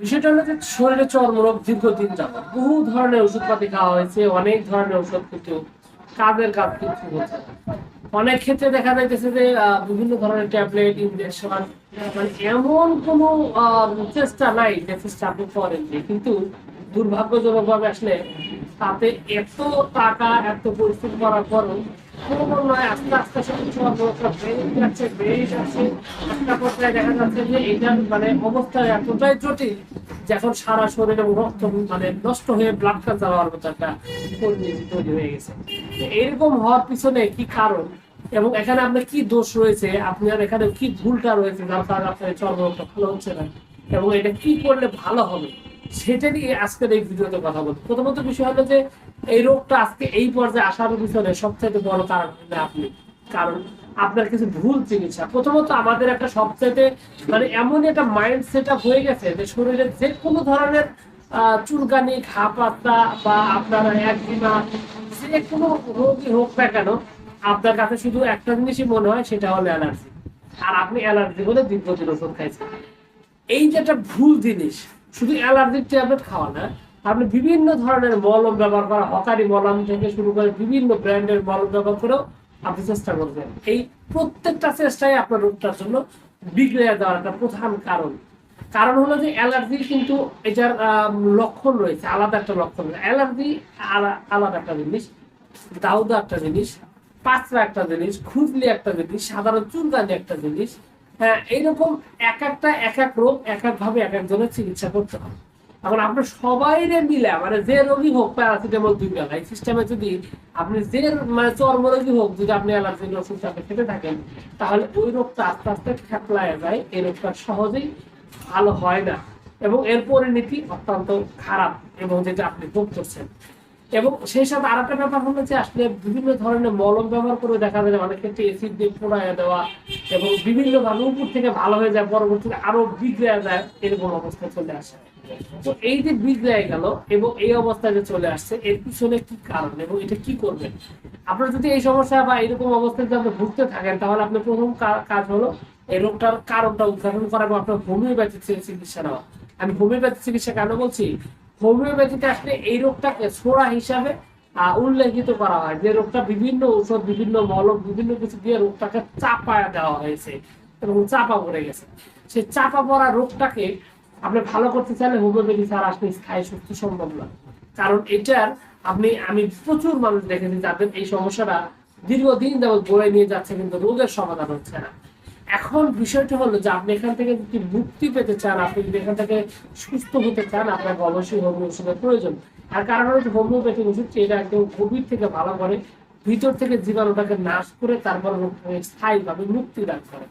বিষয়টা হলো যে শরীরে চর্মরোগ দীর্ঘদিন যাবত বহু ধরনের ওষুধপাতি খাওয়া হয়েছে, অনেক ধরনের ওষুধ কিন্তু কাজের কাজ কিছু হচ্ছে অনেক ক্ষেত্রে দেখা যাইতেছে যে বিভিন্ন ধরনের ট্যাবলেট, ইনজেকশন মানে এমন কোনো চেষ্টা নাই যে চেষ্টা আপনি করেননি কিন্তু দুর্ভাগ্যজনক ভাবে আসলে তাতে এত টাকা, এত পরিশ্রম করার পরও ক্রমান্বয়ে আস্তে আস্তে সেটা চর্মরোগটা বেড়ে যাচ্ছে বেড়ে যাচ্ছে। মানে মানে এখানে আপনার কি দোষ রয়েছে? আপনার এখানে কি ভুলটা রয়েছে যার কারণে আপনার চর্মরোগটা ভালো হচ্ছে না? এবং এটা কি করলে ভালো হবে? সেটা নিয়ে আজকের এই ভিডিওতে কথা বলব। প্রথমত বিষয় হলো যে এই রোগটা আজকে এই পর্যায়ে আসার পিছনে সবচেয়ে বড় কারণ আপনি। কারণ আপনার কিছু ভুল চিকিৎসা। প্রথমত আমাদের একটা সবচেয়ে মানে এমন একটা মাইন্ড সেট হয়ে গেছে যে শরীরের যে কোনো ধরনের চুলকানি ঘা পাতা বা আপনার একদিনা যে কোনো রোগই হোক না কেন, আপনার কাছে শুধু একটা জিনিসই মনে হয়, সেটা হলো অ্যালার্জি। আর আপনি অ্যালার্জি বলে দীর্ঘদিন ওষুধ খাইছেন। এই যে একটা ভুল জিনিস, শুধু অ্যালার্জির ট্যাবলেট খাওয়া না আপনি বিভিন্ন ধরনের মলম ব্যবহার করা, হকারি মলম থেকে শুরু করে বিভিন্ন ব্র্যান্ডের মলম ব্যবহার করেও আপনি চেষ্টা করবেন। এই প্রত্যেকটা চেষ্টাই আপনার রোগটার জন্য বিগড়ে যাওয়ার একটা প্রধান কারণ। কারণ হলো যে অ্যালার্জি কিন্তু এটার লক্ষণ রয়েছে, আলাদা একটা লক্ষণ। অ্যালার্জি আলাদা একটা জিনিস, দাউদা একটা জিনিস, পাঁচরা একটা জিনিস, খুজলি একটা জিনিস, সাধারণ চুলকানি একটা জিনিস। হ্যাঁ এইরকম এক একটা, এক এক রোগ, এক এক ভাবে এক একজনের চিকিৎসা করতে হবে। এখন আপনার সবাই মিলে মানে যে রোগী হোক প্যারাসিটামল দুই বেলা এই সিস্টেমে যদি আপনি যে মানে চর্মরোগী হোক, যদি আপনি অ্যালার্জির ওষুধ সাথে খেতে থাকেন, তাহলে ওই রোগটা আস্তে আস্তে ঠেকলায় যায়, এই রোগটা সহজেই ভালো হয় না। এবং এর পরিণতি অত্যন্ত খারাপ, এবং যেটা আপনি ভোগ করছেন। এবং সেই সাথে আর একটা ব্যাপার হলো যে, আসলে বিভিন্ন ধরনের মলম ব্যবহার করে দেখা যায় অনেক ক্ষেত্রে এসিড দিয়ে পোড়ায় দেওয়া, এবং বিভিন্ন ভাবে উপর থেকে ভালো হয়ে যায়, পরবর্তীতে আরও বিগড়ে যায়, এরকম অবস্থা চলে আসে। তো এই যে বিগড়ে গেল এবং এই অবস্থায় যে চলে আসছে, এর পিছনে কি কারণ এবং এটা কি করবেন? আপনার যদি এই সমস্যা বা এরকম অবস্থায় যদি আপনি ভুগতে থাকেন, তাহলে আপনার প্রথম কাজ হলো এই রোগটার কারণটা উদ্ঘাটন করা এবং আপনার হোমিওপ্যাথি চিকিৎসা নেওয়া। আমি হোমিওপ্যাথি চিকিৎসা কেন বলছি? হোমিওপ্যাথিতে আসলে এই রোগটাকে ছোড়া হিসাবে উল্লেখিত করা হয়। যে রোগটা বিভিন্ন ঔষধ, বিভিন্ন মলম, বিভিন্ন কিছু দিয়ে রোগটাকে চাপায় দেওয়া হয়েছে এবং চাপা পড়ে গেছে। সেই চাপা পড়া রোগটাকে আপনি ভালো করতে চাইলে হোমিওপ্যাথি ছাড়া আসলে স্থায়ী সুস্থ সম্ভব না। কারণ এটার আপনি, আমি প্রচুর মানুষ দেখেছি যাদের এই সমস্যাটা দীর্ঘদিন যাবত বয়ে নিয়ে যাচ্ছে কিন্তু রোগের সমাধান হচ্ছে না। এখন বিষয়টা হলো যে আপনি এখান থেকে যদি মুক্তি পেতে চান, আপনি যদি এখান থেকে সুস্থ হতে চান, আপনাকে অবশ্যই হোমিও ওষুধের প্রয়োজন। আর কারণ হচ্ছে হোমিওপ্যাথি ওষুধটি এটা একদম গভীর থেকে ভালো করে ভিতর থেকে জীবাণুটাকে নাশ করে তারপর স্থায়ীভাবে মুক্তি দান করে।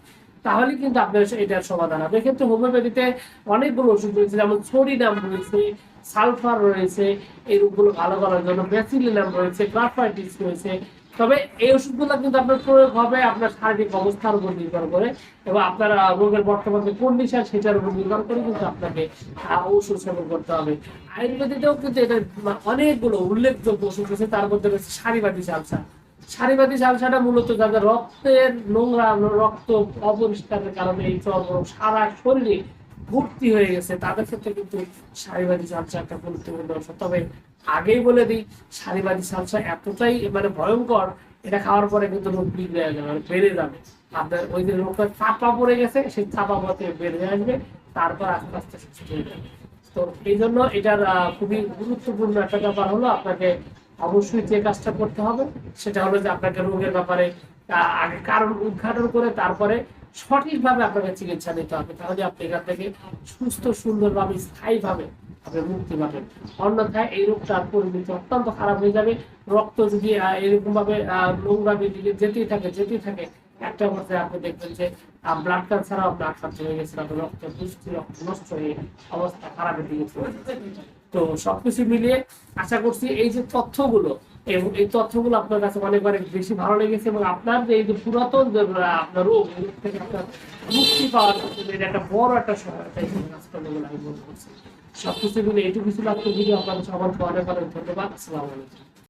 তাহলে কিন্তু আপনার এটার সমাধান হবে। এক্ষেত্রে হোমিওপ্যাথিতে অনেকগুলো ওষুধ রয়েছে, যেমন সোডিনাম রয়েছে, সালফার রয়েছে, এই রোগগুলো ভালো করার জন্য ব্যাসিলিনাম রয়েছে, গ্রাফাইটিস রয়েছে। তবে এই ওষুধগুলো কিন্তু আপনার প্রয়োগ হবে আপনার শারীরিক অবস্থার উপর নির্ভর করে এবং আপনার রোগের বর্তমান কন্ডিশন সেটার উপর নির্ভর করে কিন্তু আপনাকে ওষুধ সেবন করতে হবে। আয়ুর্বেদিতেও কিন্তু এটা অনেকগুলো উল্লেখযোগ্য ওষুধ রয়েছে, তার মধ্যে রয়েছে সারিবাদী চালসা সারিবাদী চালসাটা মূলত যাদের রক্তের নোংরা, রক্ত অপরিষ্কারের কারণে এই চর্মরোগ সারা শরীরে ভর্তি হয়ে গেছে, তাদের ক্ষেত্রে কিন্তু সারিবাদী চালসা একটা গুরুত্বপূর্ণ ওষুধ তবে আগেই বলে দিই, সারিবাদী চালসা এতটাই মানে ভয়ঙ্কর, এটা খাওয়ার পরে কিন্তু রোগ বিগড়ে যাবে মানে বেড়ে যাবে। আপনার ওই যে রোগটা চাপা পড়ে গেছে, সেই চাপা পথে বেড়ে আসবে, তারপর আস্তে আস্তে সুস্থ হয়ে যাবে। তো এই জন্য এটার খুবই গুরুত্বপূর্ণ একটা ব্যাপার হলো আপনাকে অবশ্যই যে কাজটা করতে হবে, সেটা হলো যে আপনাকে রোগের ব্যাপারে আগে কারণ উদ্ঘাটন করে তারপরে সঠিকভাবে আপনাকে চিকিৎসা নিতে হবে, তাহলে আপনি এখান থেকে সুস্থ, সুন্দরভাবে, স্থায়ীভাবে আপনি মুক্তি পাবেন অন্যথায় এই রোগটার পরিণতি অত্যন্ত খারাপ হয়ে যাবে রক্ত যদি এরকম ভাবে নোংরা দিকে যেতেই থাকে যেতেই থাকে, একটা পর্যায়ে আপনি দেখবেন যে ব্লাড ক্যান্সারও আপনার আক্রান্ত হয়ে গেছে রক্ত পুষ্টি, রক্ত নষ্ট হয়ে অবস্থা খারাপের দিকে চলে যাচ্ছে। তো সবকিছু মিলিয়ে আশা করছি এই যে তথ্যগুলো এবং এই তথ্যগুলো আপনার কাছে অনেক অনেক বেশি ভালো লেগেছে এবং আপনার যে এই যে পুরাতন আপনার রোগ থেকে আপনার মুক্তি পাওয়ার এটা একটা বড় একটা সহায়তা আমি মনে করছি। সবকিছু মিলে এইটুকু ছিল আপনার ভিডিও। আপনাদের সবার অনেক অনেক ধন্যবাদ। আসসালামু আলাইকুম।